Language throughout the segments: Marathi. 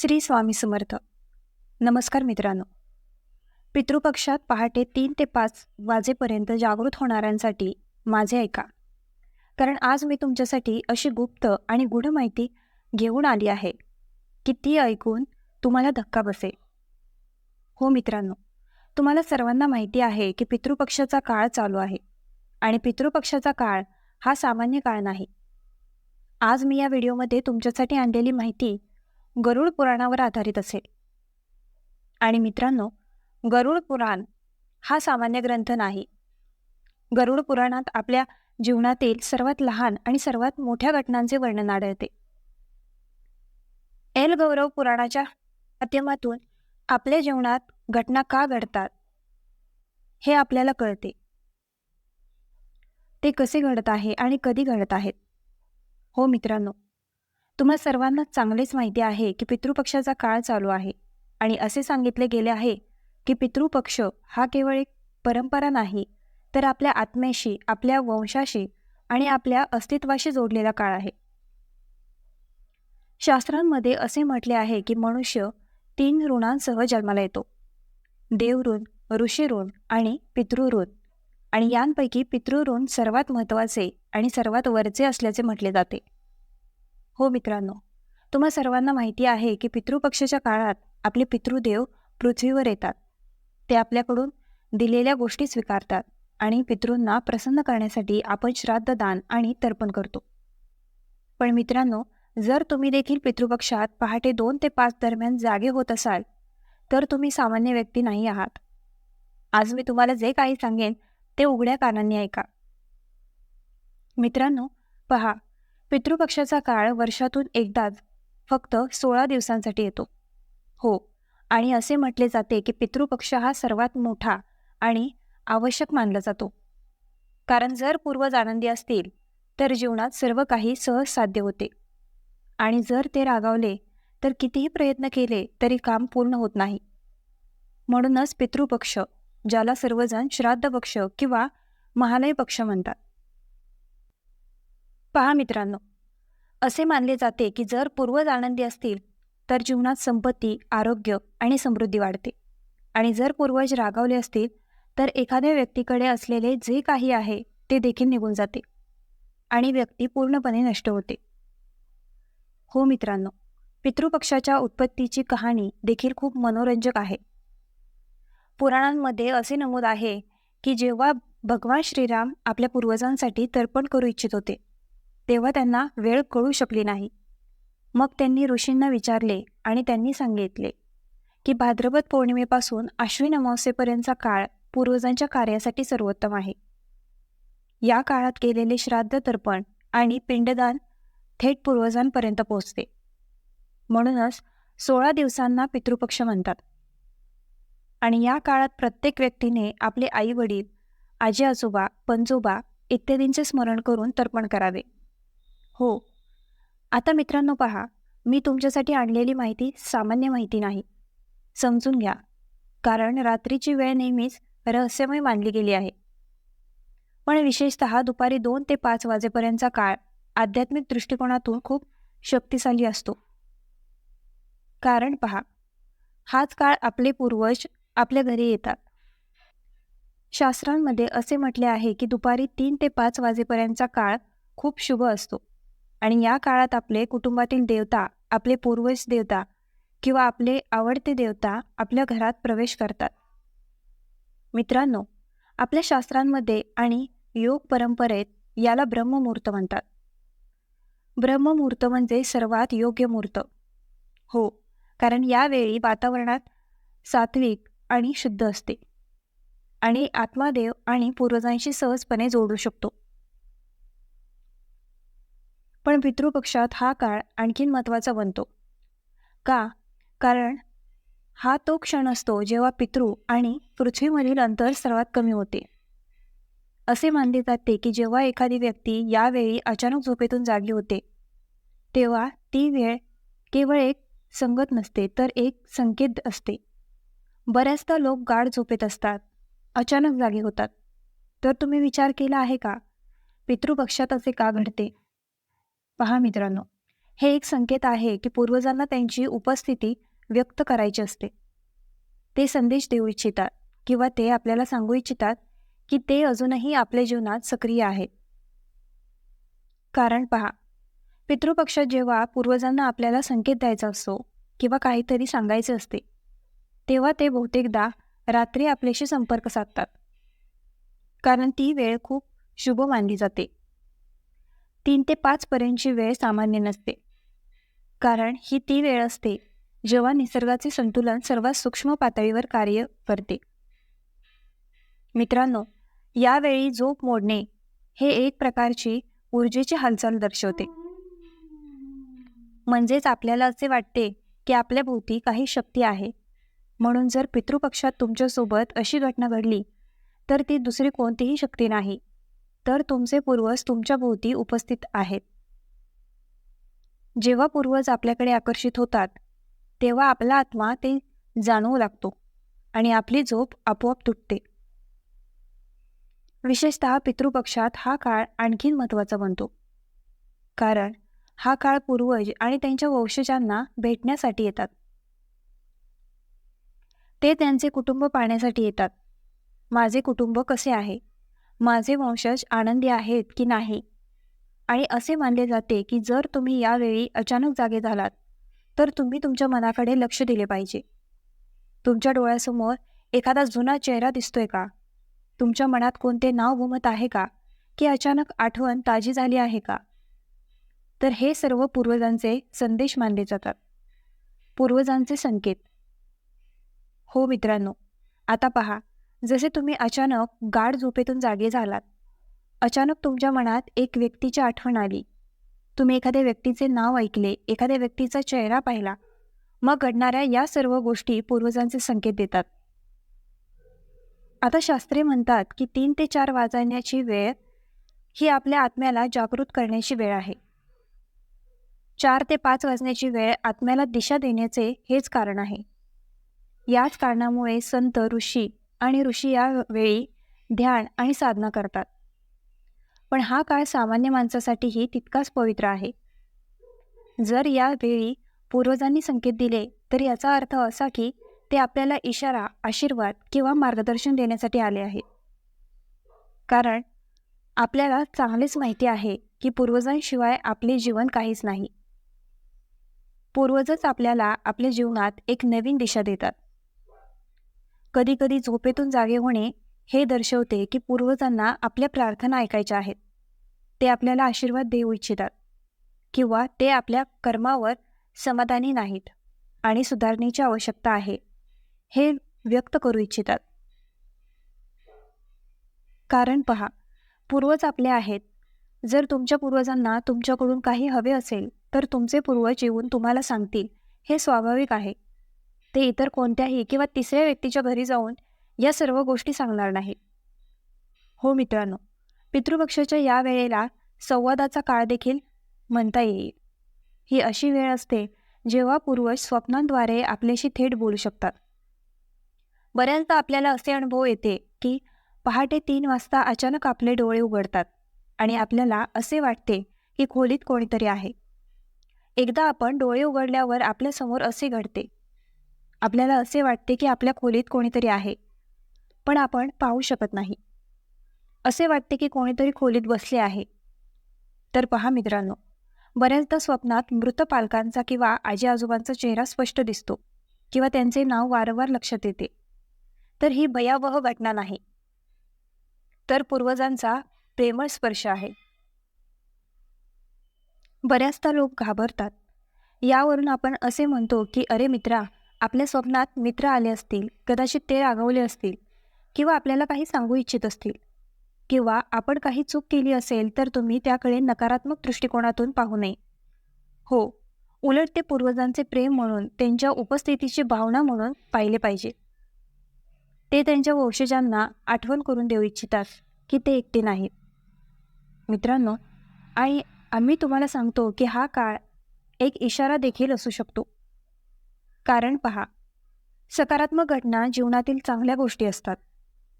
श्री स्वामी समर्थ. नमस्कार मित्रांनो. पितृपक्षात पहाटे तीन ते पाच वाजेपर्यंत जागृत होणाऱ्यांसाठी माझे ऐका. कारण आज मी तुमच्यासाठी अशी गुप्त आणि गूढ माहिती घेऊन आली आहे की ती ऐकून तुम्हाला धक्का बसेल. हो मित्रांनो तुम्हाला सर्वांना माहिती आहे की पितृपक्षाचा काळ चालू आहे आणि पितृपक्षाचा काळ हा सामान्य काळ नाही. आज मी या व्हिडिओमध्ये तुमच्यासाठी आणलेली माहिती गरुड पुराणावर आधारित असेल. आणि मित्रांनो गरुड पुराण हा सामान्य ग्रंथ नाही. गरुड पुराणात आपल्या जीवनातील सर्वात लहान आणि सर्वात मोठ्या घटनांचे वर्णन आढळते. एल गौरव पुराणाच्या माध्यमातून आपल्या जीवनात घटना का घडतात हे आपल्याला कळते. ते कसे घडत आहे आणि कधी घडत आहेत? हो मित्रांनो तुम्हा सर्वांना चांगलेच माहिती आहे की पितृपक्षाचा काळ चालू आहे. आणि असे सांगितले गेले आहे की पितृपक्ष हा केवळ एक परंपरा नाही तर आपल्या आत्म्याशी आपल्या वंशाशी आणि आपल्या अस्तित्वाशी जोडलेला काळ आहे. शास्त्रांमध्ये असे म्हटले आहे की मनुष्य तीन ऋणांसह जन्माला येतो. देवऋण ऋषीऋण आणि पितृऋण. आणि यांपैकी पितृऋण सर्वात महत्त्वाचे आणि सर्वात वरचे असल्याचे म्हटले जाते. हो मित्रांनो तुम्हा सर्वांना माहिती आहे की पितृपक्षाच्या काळात आपले पितृदेव पृथ्वीवर येतात. ते आपल्याकडून दिलेल्या गोष्टी स्वीकारतात आणि पितृंना प्रसन्न करण्यासाठी आपण श्राद्ध दान आणि तर्पण करतो. पण मित्रांनो जर तुम्ही देखील पितृपक्षात पहाटे दोन ते पाच दरम्यान जागे होत असाल तर तुम्ही सामान्य व्यक्ती नाही आहात. आज मी तुम्हाला जे काही सांगेन ते उघड्या कानांनी ऐका. मित्रांनो पहा पितृपक्षाचा काळ वर्षातून एकदाच फक्त सोळा दिवसांसाठी येतो. हो आणि असे म्हटले जाते की पितृपक्ष हा सर्वात मोठा आणि आवश्यक मानला जातो. कारण जर पूर्वज आनंदी असतील तर जीवनात सर्व काही सहज साध्य होते. आणि जर ते रागावले तर कितीही प्रयत्न केले तरी काम पूर्ण होत नाही. म्हणूनच पितृपक्ष ज्याला सर्वजण श्राद्ध पक्ष किंवा महालय पक्ष म्हणतात. पहा मित्रांनो असे मानले जाते की जर पूर्वज आनंदी असतील तर जीवनात संपत्ती आरोग्य आणि समृद्धी वाढते. आणि जर पूर्वज रागावले असतील तर एखाद्या व्यक्तीकडे असलेले जे काही आहे ते देखील निघून जाते आणि व्यक्ती पूर्णपणे नष्ट होते. हो मित्रांनो पितृपक्षाच्या उत्पत्तीची कहाणी देखील खूप मनोरंजक आहे. पुराणांमध्ये असे नमूद आहे की जेव्हा भगवान श्रीराम आपल्या पूर्वजांसाठी तर्पण करू इच्छित होते तेव्हा त्यांना वेळ कळू शकली नाही. मग त्यांनी ऋषींना विचारले आणि त्यांनी सांगितले की भाद्रपद पौर्णिमेपासून आश्विन अमावस्येपर्यंतचा काळ पूर्वजांच्या कार्यासाठी सर्वोत्तम आहे. या काळात केलेले श्राद्ध तर्पण आणि पिंडदान थेट पूर्वजांपर्यंत पोहोचते. म्हणूनच सोळा दिवसांना पितृपक्ष म्हणतात. आणि या काळात प्रत्येक व्यक्तीने आपले आई वडील आजी आजोबा पंजोबा इत्यादींचे स्मरण करून तर्पण करावे. हो. आता मित्रांनो पहा मी तुमच्यासाठी आणलेली माहिती सामान्य माहिती नाही. समजून घ्या कारण रात्रीची वेळ नेहमीच रहस्यमय मानली गेली आहे. पण विशेषत दुपारी दोन ते पाच वाजेपर्यंतचा काळ आध्यात्मिक दृष्टिकोनातून खूप शक्तिशाली असतो. कारण पहा हाच काळ आपले पूर्वज आपल्या घरी येतात. शास्त्रांमध्ये असे म्हटले आहे की दुपारी तीन ते पाच वाजेपर्यंतचा काळ खूप शुभ असतो. आणि या काळात आपले कुटुंबातील देवता आपले पूर्वज देवता किंवा आपले आवडते देवता आपल्या घरात प्रवेश करतात. मित्रांनो आपल्या शास्त्रांमध्ये आणि योग परंपरेत याला ब्रह्ममुहूर्त म्हणतात. ब्रह्ममुहूर्त म्हणजे सर्वात योग्य मुहूर्त. हो कारण यावेळी वातावरणात सात्विक आणि शुद्ध असते. आणि आत्मादेव आणि पूर्वजांशी सहजपणे जोडू शकतो. पण पितृपक्षात हा काळ आणखीन महत्त्वाचा बनतो. का? कारण हा तो क्षण असतो जेव्हा पितृ आणि पृथ्वीमधील अंतर सर्वात कमी होते. असे मानले जाते की जेव्हा एखादी व्यक्ती यावेळी अचानक झोपेतून जागी होते तेव्हा ती वेळ केवळ एक संगत नसते तर एक संकेत असते. बऱ्याचदा लोक गाढ झोपेत असतात अचानक जागे होतात. तर तुम्ही विचार केला आहे का? पितृपक्षात असे का घडते? पहा मित्रांनो. हे एक संकेत आहे की पूर्वजांना त्यांची उपस्थिती व्यक्त करायची असते. ते संदेश देऊ इच्छितात किंवा ते आपल्याला सांगू इच्छितात की ते अजूनही आपल्या जीवनात सक्रिय आहेत कारण पहा पितृपक्षात जेव्हा पूर्वजांना आपल्याला संकेत द्यायचा असतो किंवा काहीतरी सांगायचे असते तेव्हा ते बहुतेकदा रात्री आपल्याशी संपर्क साधतात. कारण ती वेळ खूप शुभ मानली जाते. तीन ते पाचपर्यंतची वेळ सामान्य नसते. कारण ही ती वेळ असते जेव्हा निसर्गाचे संतुलन सर्वात सूक्ष्म पातळीवर कार्य करते. मित्रांनो यावेळी झोप मोडणे हे एक प्रकारची ऊर्जेची हालचाल दर्शवते. म्हणजेच आपल्याला असे वाटते की आपल्या भोवती काही शक्ती आहे. म्हणून जर पितृपक्षात तुमच्यासोबत अशी घटना घडली तर ती दुसरी कोणतीही शक्ती नाही. तर तुमचे पूर्वज तुमच्या भोवती उपस्थित आहेत. जेव्हा पूर्वज आपल्याकडे आकर्षित होतात तेव्हा आपला आत्मा ते जाणवू लागतो आणि आपली झोप आपोआप तुटते. विशेषतः पितृपक्षात हा काळ आणखीन महत्त्वाचा बनतो. कारण हा काळ पूर्वज आणि त्यांच्या वंशजांना भेटण्यासाठी येतात. ते त्यांचे कुटुंब पाहण्यासाठी येतात. माझे कुटुंब कसे आहे? माझे वंशज आनंदी आहेत की नाही? आणि असे मानले जाते की जर तुम्ही यावेळी अचानक जागे झालात तर तुम्ही तुमच्या मनाकडे लक्ष दिले पाहिजे. तुमच्या डोळ्यासमोर एखादा जुना चेहरा दिसतोय का? तुमच्या मनात कोणते नाव घुमत आहे का? की अचानक आठवण ताजी झाली आहे का? तर हे सर्व पूर्वजांचे संदेश मानले जातात. पूर्वजांचे संकेत. हो मित्रांनो आता पहा. जसे तुम्ही अचानक गाढ झोपेतून जागे झालात अचानक तुमच्या मनात एक व्यक्तीची आठवण आली. तुम्ही एखाद्या व्यक्तीचे नाव ऐकले एखाद्या व्यक्तीचा चेहरा पाहिला मग घडणाऱ्या या सर्व गोष्टी पूर्वजांचे संकेत देतात. आता शास्त्रे म्हणतात की तीन ते चार वाजण्याची वेळ ही आपल्या आत्म्याला जागृत करण्याची वेळ आहे. चार ते पाच वाजण्याची वेळ आत्म्याला दिशा देण्याचे हेच कारण आहे. याच कारणामुळे संत ऋषी आणि ऋषी या वेळी ध्यान आणि साधना करतात. पण हा काळ सामान्य माणसासाठीही तितकाच पवित्र आहे. जर यावेळी पूर्वजांनी संकेत दिले तर याचा अर्थ असा की ते आपल्याला इशारा आशीर्वाद किंवा मार्गदर्शन देण्यासाठी आले आहेत. कारण आपल्याला चांगलेच माहिती आहे की पूर्वजांशिवाय आपले जीवन काहीच नाही. पूर्वजच आपल्याला आपल्या जीवनात एक नवीन दिशा देतात. कधीकधी झोपेतून जागे होणे हे दर्शवते की पूर्वजांना आपल्या प्रार्थना ऐकायच्या आहेत. ते आपल्याला आशीर्वाद देऊ इच्छितात किंवा ते आपल्या कर्मावर समाधानी नाहीत आणि सुधारणेची आवश्यकता आहे हे व्यक्त करू इच्छितात. कारण पहा पूर्वज आपले आहेत. जर तुमच्या पूर्वजांना तुमच्याकडून काही हवे असेल तर तुमचे पूर्वज येऊन तुम्हाला सांगतील हे स्वाभाविक आहे. ते इतर कोणत्याही किंवा तिसऱ्या व्यक्तीच्या घरी जाऊन या सर्व गोष्टी सांगणार नाही हो मित्रांनो पितृपक्षाच्या या वेळेला संवादाचा काळ देखील म्हणता येईल. ही अशी वेळ असते जेव्हा पूर्वज स्वप्नांद्वारे आपल्याशी थेट बोलू शकतात. बऱ्याचदा आपल्याला असे अनुभव येते की पहाटे तीन वाजता अचानक आपले डोळे उघडतात आणि आपल्याला असे वाटते की खोलीत कोणीतरी आहे. एकदा आपण डोळे उघडल्यावर आपल्यासमोर असे घडते. आपल्याला असे वाटते की आपल्या खोलीत कोणीतरी आहे. पण आपण पाहू शकत नाही. असे वाटते की कोणीतरी खोलीत बसले आहे. तर पहा मित्रांनो बऱ्याचदा स्वप्नात मृत पालकांचा किंवा आजी आजोबांचा चेहरा स्पष्ट दिसतो किंवा त्यांचे नाव वारंवार लक्षात येते. तर ही भयावह घटना नाही. तर पूर्वजांचा प्रेमळ स्पर्श आहे. बऱ्याचदा लोक घाबरतात. यावरून आपण असे म्हणतो की अरे मित्रा आपल्या स्वप्नात मित्र आले असतील कदाचित ते रागवले असतील किंवा आपल्याला काही सांगू इच्छित असतील किंवा आपण काही चूक केली असेल तर तुम्ही त्याकडे नकारात्मक दृष्टिकोनातून पाहू नये. हो उलट ते पूर्वजांचे प्रेम म्हणून त्यांच्या उपस्थितीची भावना म्हणून पाहिले पाहिजे. ते त्यांच्या वंशजांना आठवण करून देऊ इच्छितात की ते एकटे नाहीत. मित्रांनो आणि आम्ही तुम्हाला सांगतो की हा काळ एक इशारा देखील असू शकतो. कारण पहा. सकारात्मक घटना जीवनातील चांगल्या गोष्टी असतात.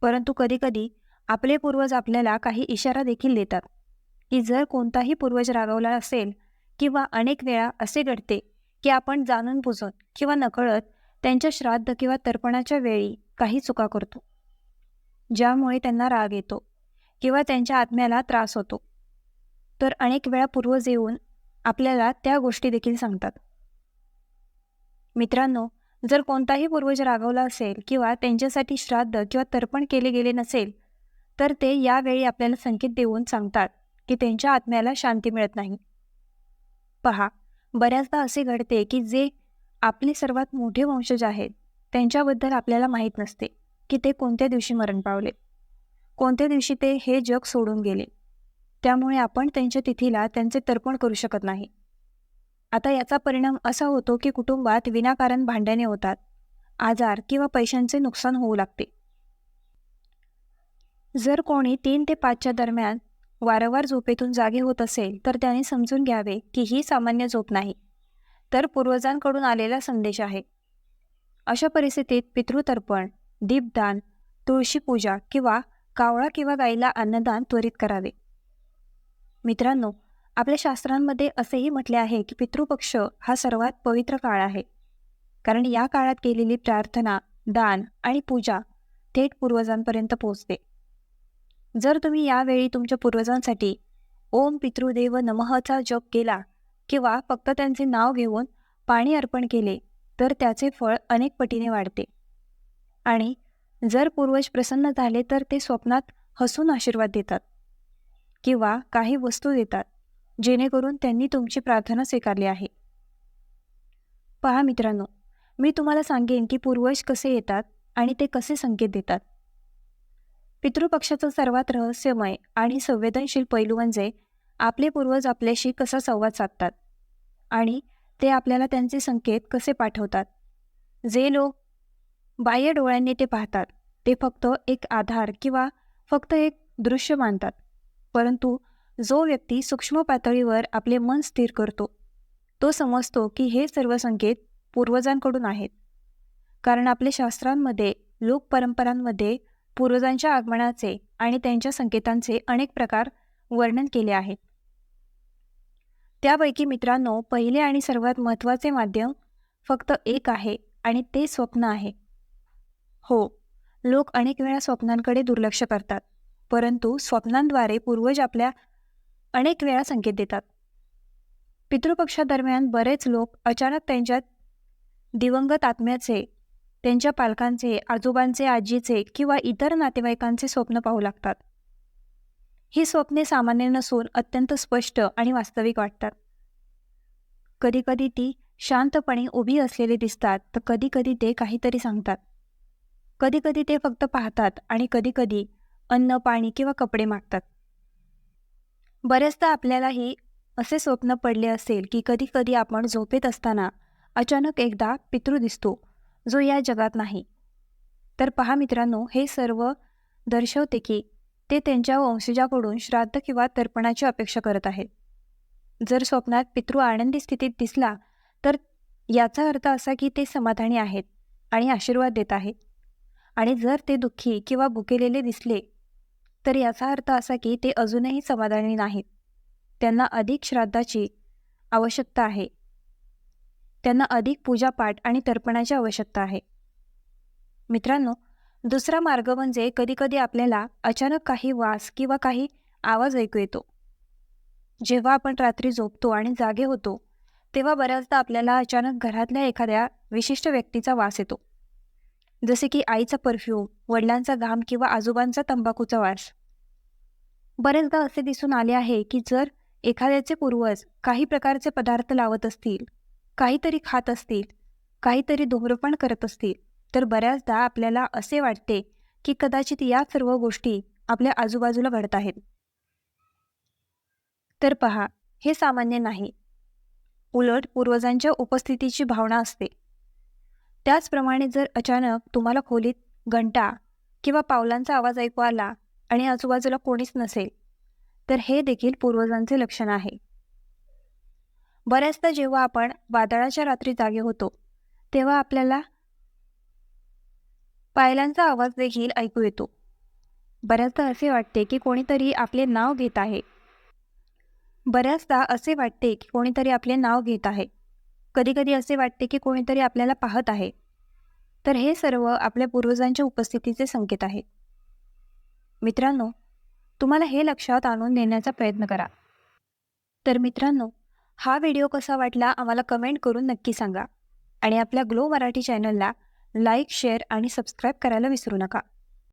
परंतु कधीकधी आपले पूर्वज आपल्याला काही इशारा देखील देतात की जर कोणताही पूर्वज रागवला असेल किंवा अनेक वेळा असे घडते की आपण जाणून बुजून किंवा नकळत त्यांच्या श्राद्ध किंवा तर्पणाच्या वेळी काही चुका करतो. ज्यामुळे त्यांना राग येतो किंवा त्यांच्या आत्म्याला त्रास होतो. तर अनेक वेळा पूर्वज येऊन आपल्याला त्या गोष्टी देखील सांगतात. मित्रांनो जर कोणताही पूर्वज रागवला असेल किंवा त्यांच्यासाठी श्राद्ध किंवा तर्पण केले गेले नसेल तर ते यावेळी आपल्याला संकेत देऊन सांगतात की त्यांच्या आत्म्याला शांती मिळत नाही. पहा बऱ्याचदा असे घडते की जे आपले सर्वात मोठे वंशज आहेत त्यांच्याबद्दल आपल्याला माहीत नसते की ते कोणत्या दिवशी मरण पावले. कोणत्या दिवशी ते हे जग सोडून गेले. त्यामुळे आपण त्यांच्या तिथीला त्यांचे तर्पण करू शकत नाही. आता याचा परिणाम असा होतो की कुटुंबात विनाकारण भांडणे होतात. आजार किंवा पैशांचे नुकसान होऊ लागते. जर कोणी तीन ते पाचच्या दरम्यान वारंवार झोपेतून जागे होत असेल तर त्याने समजून घ्यावे की ही सामान्य झोप नाही. तर पूर्वजांकडून आलेला संदेश आहे. अशा परिस्थितीत पितृतर्पण दीपदान तुळशी पूजा किंवा कावळा किंवा गाईला अन्नदान त्वरित करावे. मित्रांनो आपल्या शास्त्रांमध्ये असेही म्हटले आहे की पितृपक्ष हा सर्वात पवित्र काळ आहे. कारण या काळात केलेली प्रार्थना दान आणि पूजा थेट पूर्वजांपर्यंत पोहोचते. जर तुम्ही यावेळी तुमच्या पूर्वजांसाठी ओम पितृदेव नमःचा जप केला किंवा फक्त त्यांचे नाव घेऊन पाणी अर्पण केले तर त्याचे फळ अनेक पटीने वाढते. आणि जर पूर्वज प्रसन्न झाले तर ते स्वप्नात हसून आशीर्वाद देतात किंवा काही वस्तू देतात. जेणेकरून त्यांनी तुमची प्रार्थना स्वीकारली आहे. पहा मित्रांनो मी तुम्हाला सांगेन की पूर्वज कसे येतात आणि ते कसे संकेत देतात. पितृपक्षाचं सर्वात रहस्यमय आणि संवेदनशील पैलू म्हणजे आपले पूर्वज आपल्याशी कसा संवाद साधतात आणि ते आपल्याला त्यांचे संकेत कसे पाठवतात. जे लोक बाह्य डोळ्यांनी ते पाहतात ते फक्त एक आधार किंवा फक्त एक दृश्य मानतात परंतु जो व्यक्ती सूक्ष्म पातळीवर आपले मन स्थिर करतो तो समजतो की हे सर्व संकेत पूर्वजांकडून आहेत. कारण आपल्या शास्त्रांमध्ये लोकपरंपरांमध्ये पूर्वजांच्या आगमनाचे आणि त्यांच्या संकेतांचे अनेक प्रकार वर्णन केले आहेत त्यापैकी मित्रांनो पहिले आणि सर्वात महत्त्वाचे माध्यम फक्त एक आहे आणि ते स्वप्न आहे. हो लोक अनेक वेळा स्वप्नांकडे दुर्लक्ष करतात परंतु स्वप्नांद्वारे पूर्वज आपल्या अनेक वेळा संकेत देतात. पितृपक्षादरम्यान बरेच लोक अचानक त्यांच्या दिवंगत आत्म्याचे त्यांच्या पालकांचे आजोबांचे आजीचे किंवा इतर नातेवाईकांचे स्वप्न पाहू लागतात. ही स्वप्ने सामान्य नसून अत्यंत स्पष्ट आणि वास्तविक वाटतात. कधीकधी ती शांतपणे उभी असलेली दिसतात तर कधीकधी ते काहीतरी सांगतात. कधीकधी ते फक्त पाहतात आणि कधीकधी अन्न पाणी किंवा कपडे मागतात. बऱ्याचदा आपल्यालाही असे स्वप्न पडले असेल की कधीकधी आपण झोपेत असताना अचानक एकदा पितृ दिसतो जो या जगात नाही. तर पहा मित्रांनो हे सर्व दर्शवते की ते त्यांच्या वंशजाकडून श्राद्ध किंवा तर्पणाची अपेक्षा करत आहेत जर स्वप्नात पितृ आनंदी स्थितीत दिसला तर याचा अर्थ असा की ते समाधानी आहेत आणि आशीर्वाद देत आहेत आणि जर ते दुःखी किंवा भुकेलेले दिसले तर याचा अर्थ असा की ते अजूनही समाधानी नाहीत. त्यांना अधिक श्राद्धाची आवश्यकता आहे. त्यांना अधिक पूजापाठ आणि तर्पणाची आवश्यकता आहे. मित्रांनो दुसरा मार्ग म्हणजे कधीकधी आपल्याला अचानक काही वास किंवा काही आवाज ऐकू येतो. जेव्हा आपण रात्री झोपतो आणि जागे होतो तेव्हा बऱ्याचदा आपल्याला अचानक घरातल्या एखाद्या विशिष्ट व्यक्तीचा वास येतो. जसे की आईचा परफ्यूम वडिलांचा घाम किंवा आजोबांचा तंबाखूचा वास. बरेचदा असे दिसून आले आहे की जर एखाद्याचे पूर्वज काही प्रकारचे पदार्थ लावत असतील काहीतरी खात असतील काहीतरी धूम्रपान करत असतील तर बऱ्याचदा आपल्याला असे वाटते की कदाचित या सर्व गोष्टी आपल्या आजूबाजूला घडत आहेत. तर पहा हे सामान्य नाही. उलट पूर्वजांच्या उपस्थितीची भावना असते. त्याचप्रमाणे जर अचानक तुम्हाला खोलीत घंटा किंवा पावलांचा आवाज ऐकू आला आणि आजूबाजूला कोणीच नसेल तर हे देखील पूर्वजांचे लक्षण आहे. बऱ्याचदा जेव्हा आपण वादळाच्या रात्री जागे होतो तेव्हा आपल्याला पायलांचा आवाज देखील ऐकू येतो. बऱ्याचदा असे वाटते की कोणीतरी आपले नाव घेत आहे. बऱ्याचदा असे वाटते की कोणीतरी आपले नाव घेत आहे. कधीकधी असे वाटते की कोणीतरी आपल्याला पाहत आहे. तर हे सर्व आपल्या पूर्वजांच्या उपस्थितीचे संकेत आहेत मित्रांनो तुम्हाला हे लक्षात आणून देण्याचा प्रयत्न करा. तर मित्रांनो हा व्हिडिओ कसा वाटला आम्हाला कमेंट करून नक्की सांगा. आणि आपल्या ग्लो मराठी चॅनलला लाईक शेअर आणि सबस्क्राईब करायला विसरू नका.